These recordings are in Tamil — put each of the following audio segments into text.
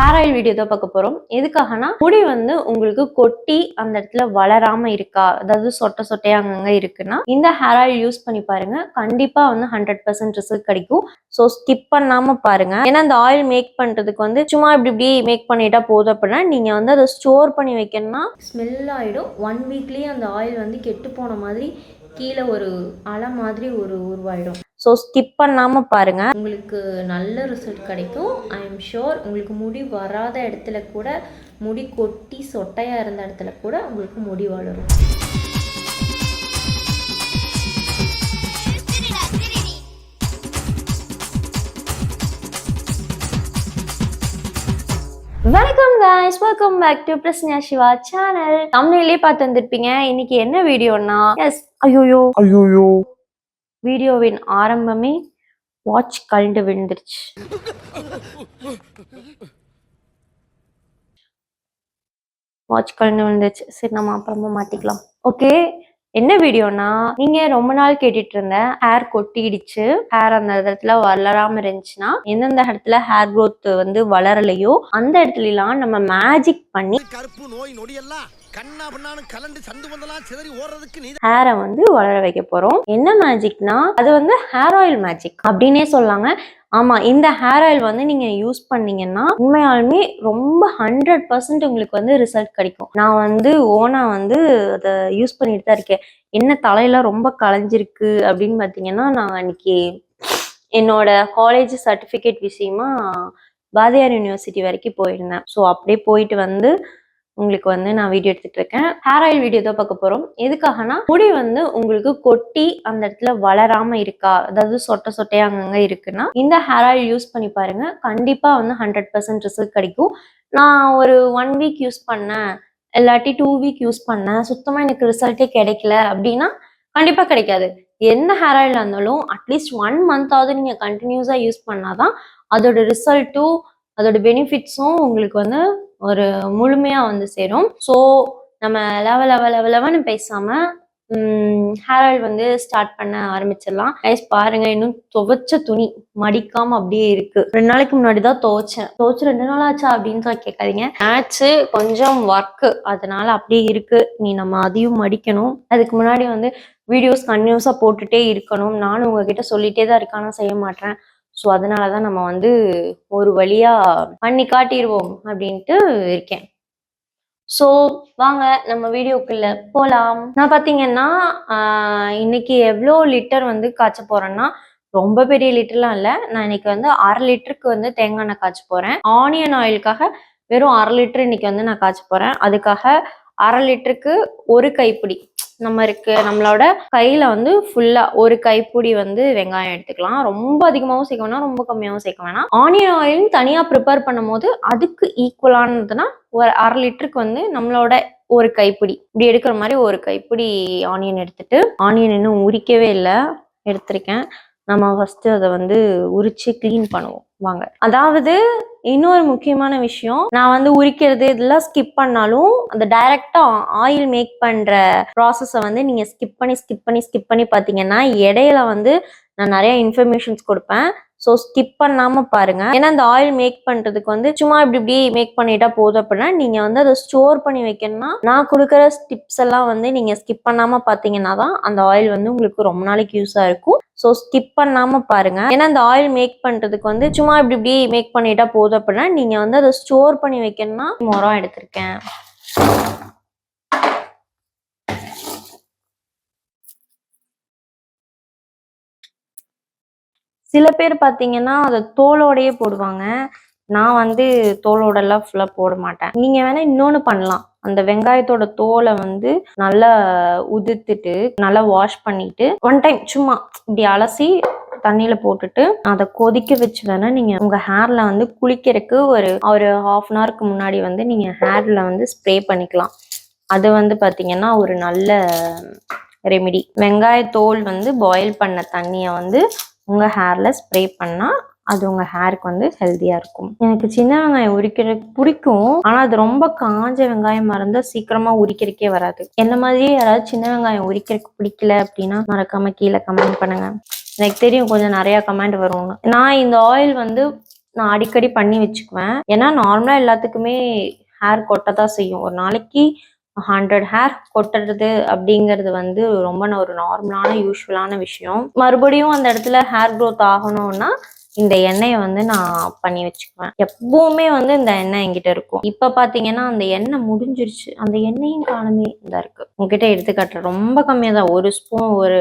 ஹேர் ஆயில் வீடியோ தான் பார்க்க போறோம். எதுக்காகனா முடி வந்து உங்களுக்கு கொட்டி அந்த இடத்துல வளராம இருக்கா? அதாவது சொட்ட சொட்டையா அங்கங்க இருக்குன்னா இந்த ஹேர் ஆயில் யூஸ் பண்ணி பாருங்க. கண்டிப்பா வந்து ஹண்ட்ரட் பர்சன்ட் ரிசல்ட் கிடைக்கும். ஸோ ஸ்கிப் பண்ணாம பாருங்க. ஏன்னா அந்த ஆயில் மேக் பண்றதுக்கு வந்து சும்மா இப்படி இப்படி மேக் பண்ணிட்டா போதும் அப்படின்னா நீங்க வந்து அதை ஸ்டோர் பண்ணி வைக்கணும்னா ஸ்மெல் ஆயிடும். ஒன் வீக்லயே அந்த ஆயில் வந்து கெட்டு போன மாதிரி கீழே ஒரு அலை மாதிரி ஒரு உருவாயிடும். ஸோ ஸ்கிப் பண்ணாமல் பாருங்க. உங்களுக்கு நல்ல ரிசல்ட் கிடைக்கும். ஐ எம் ஷுர் உங்களுக்கு முடி வராத இடத்துல கூட முடி கொட்டி சொட்டையாக இருந்த இடத்துல கூட உங்களுக்கு முடி வளரும். வணக்கம் guys. Welcome back to Prasniya Siva channel தமிழ்லயே பார்த்து வந்திருப்பீங்க. இன்னைக்கு என்ன வீடியோனா எஸ் ஐயோயோ. ஐயோயோ. வீடியோவின் ஆரம்பமே வாட்ச் கழண்டு விழுந்துருச்சு. வாட்ச் கழண்டு விழுந்துருச்சு. சரி நம்ம அப்புறமா மாட்டிக்கலாம். ஓகே? என்ன வீடியோனா நீங்க ரொம்ப நாள் கேட்டுட்டு இருந்த ஹேர் கொட்டிடுச்சு. ஹேர் அந்த இடத்துல வளராம இருந்துச்சுன்னா எந்தெந்த இடத்துல ஹேர் growth வந்து வளரலையோ அந்த இடத்துல எல்லாம் நம்ம மேஜிக் பண்ணி கருப்பு நோய் நொடியெல்லாம் கண்ணா பண்ணாலும் கலண்டு சந்து வந்தெல்லாம் சிதறி ஓடுறதுக்கு நீ ஹேரை வந்து வளர வைக்க போறோம். என்ன மேஜிக்னா அது வந்து ஹேர் ஆயில் மேஜிக் அப்படின்னே சொல்லாங்க ஆமாம் இந்த ஹேர் ஆயில் வந்து நீங்கள் யூஸ் பண்ணீங்கன்னா உண்மையாலுமே ரொம்ப ஹண்ட்ரட் பர்சன்ட் உங்களுக்கு வந்து ரிசல்ட் கிடைக்கும். நான் வந்து ஓனா வந்து அதை யூஸ் பண்ணிட்டு தான் இருக்கேன். என்ன தலையெல்லாம் ரொம்ப களைஞ்சிருக்கு அப்படின்னு பார்த்தீங்கன்னா நான் அன்னைக்கு என்னோட காலேஜ் சர்டிஃபிகேட் விஷயமா பாரதியார் யூனிவர்சிட்டி வரைக்கும் போயிருந்தேன். ஸோ அப்படியே போயிட்டு வந்து உங்களுக்கு வந்து நான் வீடியோ எடுத்துட்டு இருக்கேன் ஹேர் ஆயில் வீடியோ தான் பார்க்க போறோம். எதுக்காகனா முடி வந்து உங்களுக்கு கொட்டி அந்த இடத்துல வளராம இருக்கா அதாவது சொட்டை சொட்டையா அங்கங்க இருக்குன்னா இந்த ஹேர் ஆயில் யூஸ் பண்ணி பாருங்க. கண்டிப்பா வந்து ஹண்ட்ரட் பர்சன்ட் ரிசல்ட் கிடைக்கும். நான் ஒரு ஒன் வீக் யூஸ் பண்ணேன். இல்லாட்டி டூ வீக் யூஸ் பண்ணேன். சுத்தமா எனக்கு ரிசல்ட்டே கிடைக்கல அப்படின்னா கண்டிப்பா கிடைக்காது. எந்த ஹேர் ஆயில் இருந்தாலும் அட்லீஸ்ட் ஒன் மந்த்தாவது நீங்க கண்டினியூஸா யூஸ் பண்ணாதான் அதோட ரிசல்ட்டும் அதோட பெனிஃபிட்ஸும் உங்களுக்கு வந்து ஒரு முழுமையாக வந்து சேரும். ஸோ நம்ம லெவ லெவ லெவ லெவன்னு ஹேர் ஆயில் வந்து ஸ்டார்ட் பண்ண ஆரம்பிச்சிடலாம். ஐஸ் பாருங்க இன்னும் துவைச்ச துணி மடிக்காம அப்படியே இருக்கு. ரெண்டு நாளைக்கு முன்னாடி தான் துவைச்சேன். துவைச்சு ரெண்டு நாள் ஆச்சா அப்படின்னு சொல்லி கேட்காதீங்க. ஆச்சு கொஞ்சம் ஒர்க்கு அதனால அப்படியே இருக்கு. நீ நம்ம அதையும் மடிக்கணும். அதுக்கு முன்னாடி வந்து வீடியோஸ் கன்யூஸாக போட்டுட்டே இருக்கணும். நானும் உங்ககிட்ட சொல்லிட்டே தான் இருக்கேன். செய்ய மாட்டேன். ஸோ அதனால தான் நம்ம வந்து ஒரு வழியா பண்ணி காட்டிடுவோம் அப்படின்ட்டு இருக்கேன். ஸோ வாங்க நம்ம வீடியோக்குள்ள போலாம். நான் பார்த்தீங்கன்னா ஆஹ், இன்னைக்கு எவ்வளோ லிட்டர் வந்து காய்ச்ச போறேன்னா ரொம்ப பெரிய லிட்டர்லாம் இல்லை. நான் இன்னைக்கு வந்து அரை லிட்டருக்கு வந்து தேங்காய் எண்ணெய் காய்ச்ச போறேன். ஆனியன் ஆயிலுக்காக வெறும் அரை லிட்டர் இன்னைக்கு வந்து நான் காய்ச்ச போறேன். அதுக்காக அரை லிட்டருக்கு ஒரு கைப்பிடி. நம்ம இருக்கு நம்மளோட கையில வந்து ஃபுல்லா ஒரு கைப்பிடி வந்து வெங்காயம் எடுத்துக்கலாம். ரொம்ப அதிகமாகவும் சேர்க்க வேணாம் ரொம்ப கம்மியாகவும் சேர்க்க வேணாம். ஆனியன் ஆயில் தனியா ப்ரிப்பேர் பண்ணும்போது அதுக்கு ஈக்குவலானதுன்னா ஒரு அரை லிட்டருக்கு வந்து நம்மளோட ஒரு கைப்பிடி. இப்படி எடுக்கிற மாதிரி ஒரு கைப்பிடி ஆனியன் எடுத்துட்டு ஆனியன் இன்னும் உரிக்கவே இல்லை எடுத்திருக்கேன். நம்ம ஃபர்ஸ்ட் அதை வந்து உரிச்சு க்ளீன் பண்ணுவோம். வாங்க. அதாவது இன்னொரு முக்கியமான விஷயம் நான் வந்து உரிக்கிறது இதெல்லாம் ஸ்கிப் பண்ணாலும் அந்த டைரக்டா ஆயில் மேக் பண்ற ப்ராசஸை வந்து நீங்க ஸ்கிப் பண்ணி ஸ்கிப் பண்ணி ஸ்கிப் பண்ணி பார்த்தீங்கன்னா இடையில வந்து நான் நிறைய இன்ஃபர்மேஷன்ஸ் கொடுப்பேன். ஸோ ஸ்கிப் பண்ணாம பாருங்க. ஏன்னா அந்த ஆயில் மேக் பண்றதுக்கு வந்து சும்மா இப்படி இப்படி மேக் பண்ணிட்டா போதும் அப்படின்னா நீங்க வந்து அதை ஸ்டோர் பண்ணி வைக்கணும்னா நான் கொடுக்குற டிப்ஸ் எல்லாம் வந்து நீங்க ஸ்கிப் பண்ணாம பாத்தீங்கன்னா தான் அந்த ஆயில் வந்து உங்களுக்கு ரொம்ப நாளைக்கு யூஸா இருக்கும். ஸோ ஸ்கிப் பண்ணாம பாருங்க. ஏன்னா அந்த ஆயில் மேக் பண்றதுக்கு வந்து சும்மா இப்படி இப்படி மேக் பண்ணிட்டா போதும் அப்படின்னா நீங்க வந்து அதை ஸ்டோர் பண்ணி வைக்கணும்னா மரம் எடுத்திருக்கேன். சில பேர் பார்த்தீங்கன்னா அதை தோலோடையே போடுவாங்க. நான் வந்து தோலோடெல்லாம் ஃபுல்லாக போட மாட்டேன். நீங்கள் வேணால் இன்னொன்று பண்ணலாம். அந்த வெங்காயத்தோட தோலை வந்து நல்லா உதிர்த்துட்டு நல்லா வாஷ் பண்ணிட்டு ஒன் டைம் சும்மா இப்படி அலசி தண்ணியில் போட்டுட்டு அதை கொதிக்க வச்சு வேணால் நீங்கள் உங்கள் ஹேரில் வந்து குளிக்கிறதுக்கு ஒரு ஒரு ஹாஃப் அன் ஹவருக்கு முன்னாடி வந்து நீங்கள் ஹேரில் வந்து ஸ்ப்ரே பண்ணிக்கலாம். அது வந்து பார்த்திங்கன்னா ஒரு நல்ல ரெமிடி வெங்காயத்தோல் வந்து பாயில் பண்ண தண்ணியை வந்து உங்கள் ஹேரில் ஸ்ப்ரே பண்ணால் அது உங்கள் ஹேருக்கு வந்து ஹெல்த்தியாக இருக்கும். எனக்கு சின்ன வெங்காயம் உரிக்கிறது பிடிக்கும். ஆனால் அது ரொம்ப காஞ்ச வெங்காயமாக இருந்தால் சீக்கிரமாக உரிக்கிறக்கே வராது. என்ன மாதிரியே யாராவது சின்ன வெங்காயம் உரிக்கிறதுக்கு பிடிக்கல அப்படின்னா மறக்காமல் கீழே கமெண்ட் பண்ணுங்கள் எனக்கு தெரியும் கொஞ்சம் நிறையா கமெண்ட் வரும்னு நான் இந்த ஆயில் வந்து நான் அடிக்கடி பண்ணி வச்சுக்குவேன். ஏன்னா நார்மலாக எல்லாத்துக்குமே ஹேர் கொட்ட தான் செய்யும். ஒரு நாளைக்கு ஹண்ட்ரட் ஹேர் கொட்டுறது அப்படிங்கிறது வந்து ரொம்ப ஒரு நார்மலான யூஸ்ஃபுல்லான விஷயம். மறுபடியும் அந்த இடத்துல ஹேர் க்ரோத் ஆகணும்னா இந்த எண்ணெயை வந்து நான் பண்ணி வச்சுக்குவேன். எப்பவுமே வந்து இந்த எண்ணெய் என்கிட்ட இருக்கும். இப்ப பாத்தீங்கன்னா அந்த எண்ணெய் முடிஞ்சிருச்சு. அந்த எண்ணெயும் காணுமே இந்த இருக்கு. உங்ககிட்ட எடுத்து காட்டுறேன் ரொம்ப கம்மியா தான். ஒரு ஸ்பூன் ஒரு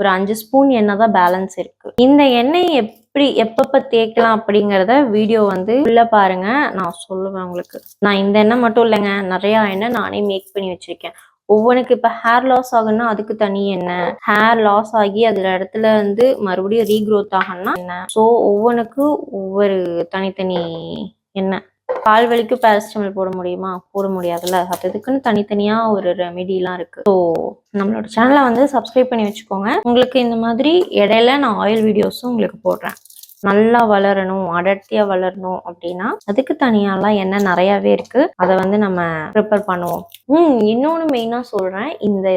ஒரு அஞ்சு ஸ்பூன் எண்ணெய் தான் பேலன்ஸ் இருக்கு. இந்த எண்ணெயை எப்படி எப்பப்ப தேய்க்கலாம் அப்படிங்கிறத வீடியோ வந்து உள்ள பாருங்க. நான் சொல்லுவேன் உங்களுக்கு. நான் இந்த எண்ணெய் மட்டும் இல்லைங்க. நிறைய எண்ணெய் நானே மேக் பண்ணி வச்சிருக்கேன். ஒவ்வொன்றுக்கு இப்போ ஹேர் லாஸ் ஆகுன்னா அதுக்கு தனி என்ன? ஹேர் லாஸ் ஆகி அதில் இடத்துல வந்து மறுபடியும் ரீக்ரோத் ஆகணும்னா என்ன? ஸோ ஒவ்வொன்றுக்கு ஒவ்வொரு தனித்தனி என்ன? கால் வலிக்கு பேரஸ்டமல் போட முடியுமா? போட முடியாதுல்ல. அது இதுக்குன்னு தனித்தனியாக ஒரு ரெமெடிலாம் இருக்கு. ஸோ நம்மளோட சேனலை வந்து சப்ஸ்கிரைப் பண்ணி வச்சுக்கோங்க. உங்களுக்கு இந்த மாதிரி இடையில நான் ஆயில் வீடியோஸும் உங்களுக்கு போடுறேன். நல்லா வளரணும் அடர்த்தியா வளரணும் அப்படின்னா அதுக்கு தனியாலாம் எண்ணெய் நிறையவே இருக்கு. அதை வந்து நம்ம ப்ரிப்பேர் பண்ணுவோம். ம் இன்னொன்று மெயினாக சொல்கிறேன் இந்த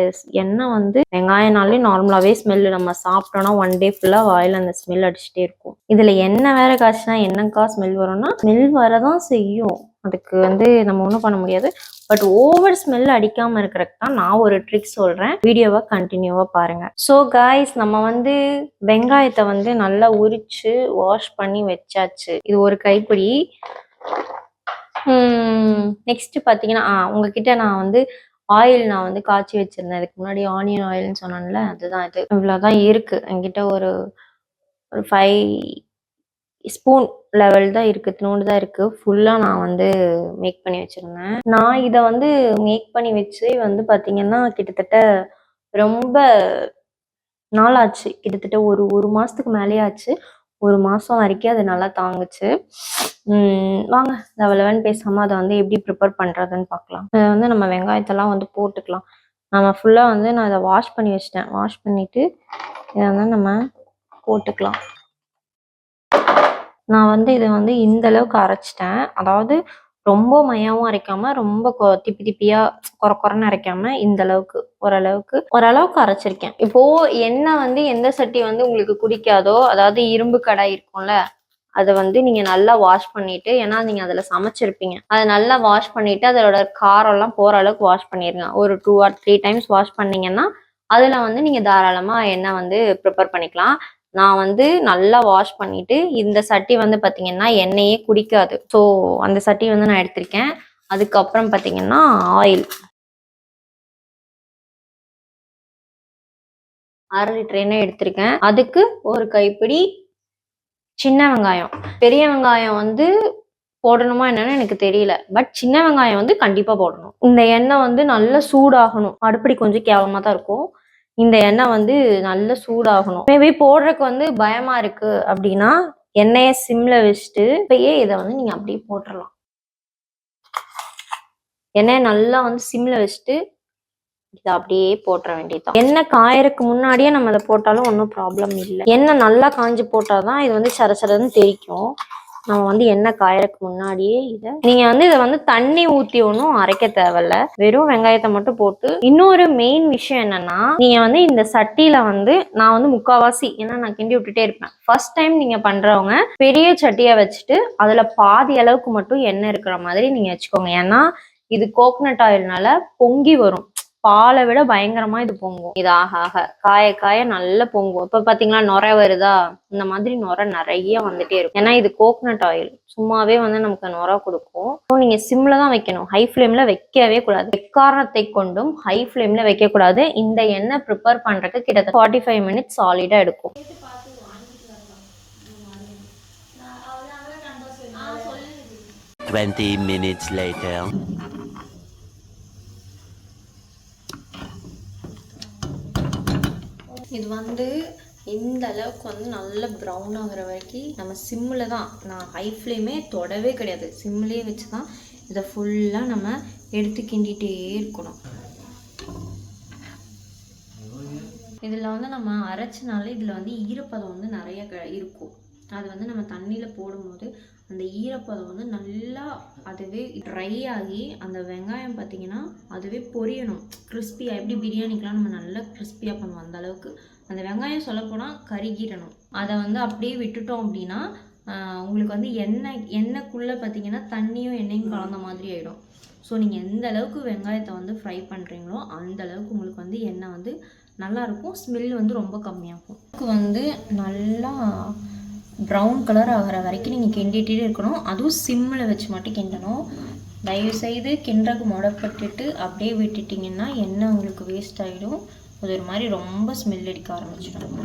எண்ணெய் வந்து வெங்காயனாலே நார்மலாகவே ஸ்மெல்லு நம்ம சாப்பிட்டோம்னா ஒன் டே ஃபுல்லாக வாயில் அந்த ஸ்மெல் அடிச்சுட்டே இருக்கும். இதில் எண்ணெய் வேற காய்ச்சினா என்னக்கா ஸ்மெல் வரும்னா ஸ்மெல் வரதான் செய்யும். அதுக்கு வந்து நம்ம ஒன்றும் பண்ண முடியாது. பட் ஓவர் ஸ்மெல் அடிக்காமல் இருக்கிறதுக்கு தான் நான் ஒரு ட்ரிக் சொல்கிறேன் வீடியோவை கண்டினியூவாக பாருங்கள் ஸோ காய்ஸ் நம்ம வந்து வெங்காயத்தை வந்து நல்லா உரித்து வாஷ் பண்ணி வச்சாச்சு. இது ஒரு கைப்பிடி. நெக்ஸ்ட் பார்த்தீங்கன்னா ஆ உங்ககிட்ட நான் வந்து ஆயில் நான் வந்து காய்ச்சி வச்சுருந்தேன். இதுக்கு முன்னாடி ஆனியன் ஆயில்னு சொன்னேன்ல அதுதான் இது. இவ்வளோதான் இருக்குது என்கிட்ட ஒரு ஒரு ஃபைவ் ஸ்பூன் லெவல் தான் இருக்கு இத்தினோண்டு தான் இருக்கு. ஃபுல்லா நான் வந்து மேக் பண்ணி வச்சிருந்தேன். நான் இதை வந்து மேக் பண்ணி வச்சு வந்து பாத்தீங்கன்னா கிட்டத்தட்ட ரொம்ப நாளாச்சு. கிட்டத்தட்ட ஒரு ஒரு மாசத்துக்கு மேலேயே ஆச்சு ஒரு மாசம் வரைக்கும் அது நல்லா தாங்குச்சு. வாங்க லெவலவன் பேசாம அதை வந்து எப்படி ப்ரிப்பேர் பண்றதுன்னு பார்க்கலாம் இதை வந்து நம்ம வெங்காயத்தெல்லாம் வந்து போட்டுக்கலாம். நம்ம ஃபுல்லா வந்து நான் இதை வாஷ் பண்ணி வச்சிட்டேன். வாஷ் பண்ணிட்டு இதை வந்து நம்ம போட்டுக்கலாம். நான் வந்து இதை வந்து இந்த அளவுக்கு அரைச்சிட்டேன். அதாவது ரொம்ப மையாவும் அரைக்காம ரொம்ப கொ- திப்பி திப்பியா கொர கொரன்னு அரைக்காம இந்த அளவுக்கு ஓரளவுக்கு ஓரளவுக்கு அரைச்சிருக்கேன். இப்போ எண்ணெய் வந்து எந்த சட்டி வந்து உங்களுக்கு குடிக்காதோ அதாவது இரும்பு கடாய் இருக்கும்ல அதை வந்து நீங்க நல்லா வாஷ் பண்ணிட்டு ஏன்னா நீங்க அதுல சமைச்சிருப்பீங்க. அதை நல்லா வாஷ் பண்ணிட்டு அதோட காரம் எல்லாம் போற அளவுக்கு வாஷ் பண்ணிடுங்க ஒரு two or three times wash பண்ணீங்கன்னா அதுல வந்து நீங்க தாராளமா எண்ணெய் வந்து ப்ரிப்பேர் பண்ணிக்கலாம். நான் வந்து நல்லா வாஷ் பண்ணிட்டு இந்த சட்டி வந்து பார்த்தீங்கன்னா எண்ணெயே குடிக்காது. ஸோ அந்த சட்டி வந்து நான் எடுத்திருக்கேன். அதுக்கப்புறம் பார்த்தீங்கன்னா ஆயில் அரை லிட்டர் எண்ணெய் எடுத்திருக்கேன். அதுக்கு ஒரு கைப்பிடி சின்ன வெங்காயம். பெரிய வெங்காயம் வந்து போடணுமா என்னன்னு எனக்கு தெரியல. பட் சின்ன வெங்காயம் வந்து கண்டிப்பாக போடணும். இந்த எண்ணெய் வந்து நல்லா சூடாகணும். அடுப்படி கொஞ்சம் கேவலமாக தான் இருக்கும். இந்த எண்ணெய் வந்து நல்ல சூடாகணும். மேபி போடுறதுக்கு வந்து பயமா இருக்கு அப்படின்னா எண்ணெயை சிம்ல வச்சுட்டு இப்பயே இதை வந்து நீங்க அப்படியே போட்டுடலாம் எண்ணெயை நல்லா வந்து சிம்ல வச்சுட்டு இதை அப்படியே போட்டுற வேண்டியதான் எண்ணெய் காயறதுக்கு முன்னாடியே நம்ம அதை போட்டாலும் ஒன்றும் ப்ராப்ளம் இல்லை. எண்ணெய் நல்லா காஞ்சு போட்டாதான் இது வந்து சர சரன்னு தெரிக்கும் நம்ம வந்து எண்ணெய் காயறதுக்கு முன்னாடியே இதை நீங்க வந்து இதை வந்து தண்ணி ஊத்தி ஒன்றும் அரைக்க தேவையில்ல. வெறும் வெங்காயத்தை மட்டும் போட்டு இன்னொரு மெயின் விஷயம் என்னன்னா நீங்க வந்து இந்த சட்டியில வந்து நான் வந்து முக்காவாசி ஏன்னா நான் கிண்டி விட்டுட்டே இருப்பேன். ஃபர்ஸ்ட் டைம் நீங்க பண்றவங்க பெரிய சட்டியை வச்சுட்டு அதுல பாதி அளவுக்கு மட்டும் எண்ணெய் இருக்கிற மாதிரி நீங்க வச்சுக்கோங்க. ஏன்னா இது கோகனட் ஆயில்னால பொங்கி வரும். பாலை விட பயங்கரமா இது பொங்கும். இது ஆக ஆக காய காய நல்லா பொங்கும். இப்ப பாத்தீங்களா நுரை வருதா? இந்த மாதிரி நுரை நிறைய வந்துட்டே இருக்கும். ஏன்னா இது கோகனட் ஆயில் சும்மாவே வந்து நமக்கு நுரை கொடுக்கும். So, நீங்க சிம்ல தான் வைக்கணும். ஹை ஃப்ளேம்ல வைக்கவே கூடாது. எக்காரணத்தை கொண்டும் ஹை ஃப்ளேம்ல வைக்க கூடாது. இந்த எண்ணெய் ப்ரிப்பேர் பண்றதுக்கு கிட்டத்தட்ட ஃபார்ட்டி ஃபைவ் மினிட்ஸ் சாலிடா எடுக்கும். Twenty minutes later. இது வந்து இந்த அளவுக்கு வந்து நல்ல ப்ரௌன் ஆகிற வரைக்கும் நம்ம சிம்மில் தான் நான் ஹை ஃப்ளேமே தொடவே கிடையாது. சிம்லேயே வச்சு தான் இதை ஃபுல்லாக நம்ம எடுத்து கிண்டிகிட்டே இருக்கணும். இதில் வந்து நம்ம அரைச்சினாலே இதில் வந்து ஈரப்பதம் வந்து நிறைய க இருக்கும். அது வந்து நம்ம தண்ணியில் போடும்போது அந்த ஈரப்பதம் வந்து நல்லா அதுவே ட்ரை ஆகி அந்த வெங்காயம் பார்த்தீங்கன்னா அதுவே பொரியணும். கிறிஸ்பியாக எப்படி பிரியாணிக்கெலாம் நம்ம நல்லா கிறிஸ்பியாக பண்ணுவோம் அந்த அளவுக்கு. அந்த வெங்காயம் சொல்லப்போனால் கருகிடணும் அதை வந்து அப்படியே விட்டுட்டோம் அப்படின்னா உங்களுக்கு வந்து எண்ணெய் எண்ணெய்க்குள்ளே பார்த்தீங்கன்னா தண்ணியும் எண்ணெயும் கலந்த மாதிரி ஆகிடும் ஸோ நீங்கள் எந்த அளவுக்கு வெங்காயத்தை வந்து ஃப்ரை பண்ணுறீங்களோ அந்த அளவுக்கு உங்களுக்கு வந்து எண்ணெய் வந்து நல்லா இருக்கும். ஸ்மெல் வந்து ரொம்ப கம்மியாகும். வந்து நல்லா ப்ரௌன் கலர் ஆகிற வரைக்கும் நீங்கள் கிண்டிகிட்டே இருக்கணும். அதுவும் சிம்மில் வச்சு மட்டும் கிண்டணும். தயவுசெய்து கிண்டக்கு முடப்பட்டுட்டு அப்படியே விட்டுட்டிங்கன்னா எண்ணெய் உங்களுக்கு வேஸ்ட் ஆகிடும் அது ஒரு மாதிரி ரொம்ப ஸ்மெல் அடிக்க ஆரம்பிச்சிடும்.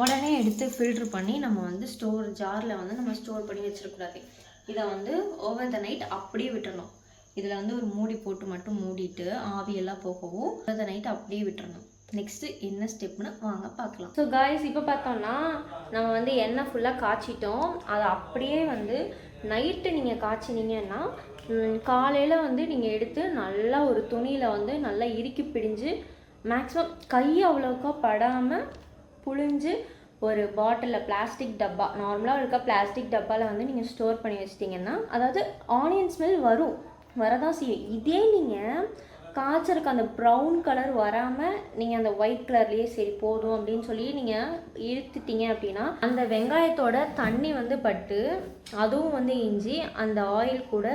உடனே எடுத்து ஃபில்ட்ரு பண்ணி நம்ம வந்து ஸ்டோர் ஜாரில் வந்து நம்ம ஸ்டோர் பண்ணி வச்சிடக்கூடாது. இதை வந்து ஓவர் த நைட் அப்படியே விட்டுறணும். இதில் வந்து ஒரு மூடி போட்டு மட்டும் மூடிட்டு ஆவியெல்லாம் போகவும் ஓவர் த நைட் அப்படியே விட்டுறணும். நெக்ஸ்ட்டு என்ன ஸ்டெப்னு வாங்க பார்க்கலாம். ஸோ காய்ஸ் இப்போ பார்த்தோம்னா நம்ம வந்து எண்ணெய் ஃபுல்லாக காய்ச்சிட்டோம். அதை அப்படியே வந்து நைட்டு நீங்கள் காய்ச்சினீங்கன்னா காலையில் வந்து நீங்கள் எடுத்து நல்லா ஒரு துணியில் வந்து நல்லா இறுக்கி பிடிஞ்சு மேக்ஸிமம் கை அவ்வளோக்கா படாமல் புழிஞ்சு ஒரு பாட்டிலில் பிளாஸ்டிக் டப்பா நார்மலாக இருக்க பிளாஸ்டிக் டப்பாவில் வந்து நீங்கள் ஸ்டோர் பண்ணி வச்சிட்டிங்கன்னா அதாவது ஆனியன் ஸ்மெல் வரும். வரதான் செய்யும். இதே நீங்கள் காய்ச்சலுக்கு அந்த ப்ரௌன் கலர் வராமல் நீங்கள் அந்த ஒயிட் கலர்லேயே சரி போதும் அப்படின்னு சொல்லி நீங்கள் இழுத்துட்டீங்க அப்படின்னா அந்த வெங்காயத்தோட தண்ணி வந்து பட்டு அதுவும் வந்து இஞ்சி அந்த ஆயில் கூட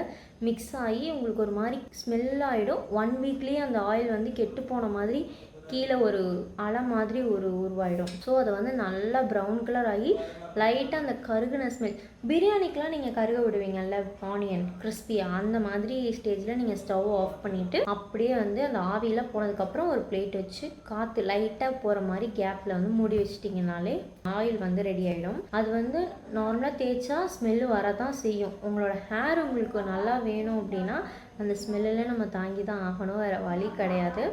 மிக்ஸ் ஆகி உங்களுக்கு ஒரு மாதிரி ஸ்மெல் ஆகிடும் ஒன் வீக்லேயே அந்த ஆயில் வந்து கெட்டு போன மாதிரி கீழே ஒரு அலை மாதிரி ஒரு உருவாயிடும். ஸோ அதை வந்து நல்லா ப்ரௌன் கலர் ஆகி லைட்டாக அந்த கருகுன ஸ்மெல் பிரியாணிக்கெலாம் நீங்கள் கருக விடுவீங்கல்ல ஆனியன் கிறிஸ்பியாக அந்த மாதிரி ஸ்டேஜில் நீங்கள் ஸ்டவ் ஆஃப் பண்ணிவிட்டு அப்படியே வந்து அந்த ஆவியில் போனதுக்கப்புறம் ஒரு பிளேட் வச்சு காற்று லைட்டாக போகிற மாதிரி கேப்பில் வந்து மூடி வச்சிட்டிங்கனாலே ஆயில் வந்து ரெடி ஆகிடும் அது வந்து நார்மலாக தேய்ச்சா ஸ்மெல்லு வரதான் செய்யும். உங்களோட ஹேர் உங்களுக்கு நல்லா வேணும் அப்படின்னா அந்த ஸ்மெல்லெல்லாம் நம்ம தாங்கி தான் ஆகணும் வேறு வழி கிடையாது.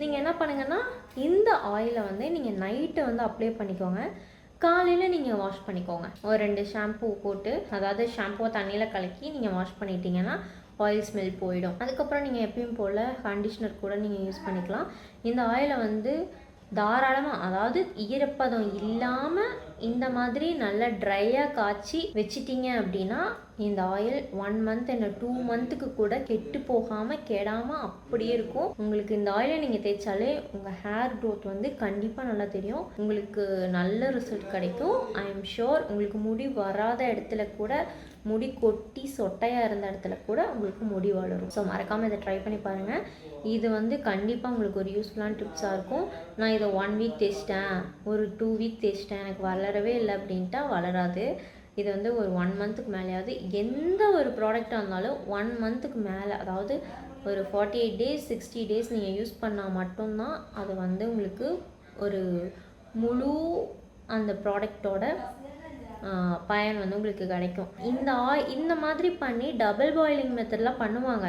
நீங்கள் என்ன பண்ணுங்கன்னா இந்த ஆயிலை வந்து நீங்கள் நைட்டு வந்து அப்ளை பண்ணிக்கோங்க. காலையில் நீங்கள் வாஷ் பண்ணிக்கோங்க. ஒரு ரெண்டு ஷாம்பூ போட்டு அதாவது ஷாம்புவை தண்ணியில் கலக்கி நீங்கள் வாஷ் பண்ணிட்டீங்கன்னா ஆயில் ஸ்மெல் போயிடும். அதுக்கப்புறம் நீங்கள் எப்பயும் போல் கண்டிஷ்னர் கூட நீங்கள் யூஸ் பண்ணிக்கலாம். இந்த ஆயிலை வந்து தாராளமாக அதாவது ஈரப்பதம் இல்லாமல் இந்த மாதிரி நல்லா ட்ரையாக காய்ச்சி வச்சிட்டிங்க அப்படின்னா இந்த ஆயில் ஒன் மந்த் என்ன டூ மந்த்துக்கு கூட கெட்டு போகாமல் கெடாமல் அப்படியே இருக்கும். உங்களுக்கு இந்த ஆயிலை நீங்கள் தேய்ச்சாலே உங்கள் ஹேர் க்ரோத் வந்து கண்டிப்பாக நல்லா தெரியும். உங்களுக்கு நல்ல ரிசல்ட் கிடைக்கும். ஐ எம் ஷோர் உங்களுக்கு முடி வராத இடத்துல கூட முடி கொட்டி சொட்டையாக இருந்த இடத்துல கூட உங்களுக்கு முடி வளரும். ஸோ மறக்காமல் இதை ட்ரை பண்ணி பாருங்கள் இது வந்து கண்டிப்பாக உங்களுக்கு ஒரு யூஸ்ஃபுல்லான டிப்ஸாக இருக்கும். நான் இதை ஒன் வீக் தேய்ச்சிட்டேன். ஒரு டூ வீக் தேய்ச்சிட்டேன். எனக்கு வளரவே இல்லை அப்படின்ட்டா வளராது. இது வந்து ஒரு ஒன் மந்த்துக்கு மேலேயாவது எந்த ஒரு ப்ராடக்டாக இருந்தாலும் ஒன் மந்த்துக்கு மேலே அதாவது ஒரு forty eight days sixty days நீங்கள் யூஸ் பண்ணால் மட்டும்தான் அது வந்து உங்களுக்கு ஒரு முழு அந்த ப்ராடக்டோட பயன் வந்து உங்களுக்கு கிடைக்கும். இந்த ஆய் இந்த மாதிரி பண்ணி டபுள் பாயிலிங் மெத்தட்லாம் பண்ணுவாங்க.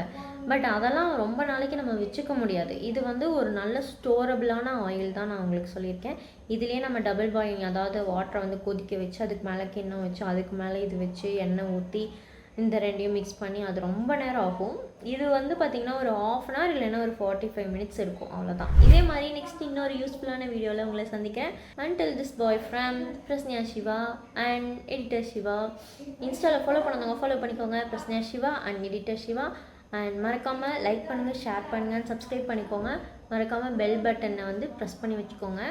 பட் அதெல்லாம் ரொம்ப நாளைக்கு நம்ம வச்சுக்க முடியாது. இது வந்து ஒரு நல்ல ஸ்டோரபிளான ஆயில் தான் நான் உங்களுக்கு சொல்லியிருக்கேன். இதுலேயே நம்ம டபுள் பாயிலிங் அதாவது வாட்டரை வந்து கொதிக்க வச்சு அதுக்கு மேலே கிண்ணம் வச்சு அதுக்கு மேலே இது வச்சு எண்ணெய் ஊற்றி இந்த ரெண்டையும் மிக்ஸ் பண்ணி அது ரொம்ப நேரம் ஆகும். இது வந்து பார்த்திங்கன்னா ஒரு ஆஃப் அன் ஹவர் இல்லைன்னா ஒரு ஃபார்ட்டி ஃபைவ் மினிட்ஸ் இருக்கும். அவ்வளோதான் இதே மாதிரி நெக்ஸ்ட் இன்னொரு யூஸ்ஃபுல்லான வீடியோவில் உங்களை சந்திக்கிறேன். Until this bye from Prasniya Siva and editor Siva இன்ஸ்டாவில் ஃபாலோ பண்ணுங்க ஃபாலோ பண்ணிக்கோங்க. Prasniya Siva and editor Siva and மறக்காமல் லைக் பண்ணுங்கள் ஷேர் பண்ணுங்கள் சப்ஸ்கிரைப் பண்ணிக்கோங்க. மறக்காமல் பெல் பட்டனை வந்து ப்ரெஸ் பண்ணி வச்சுக்கோங்க.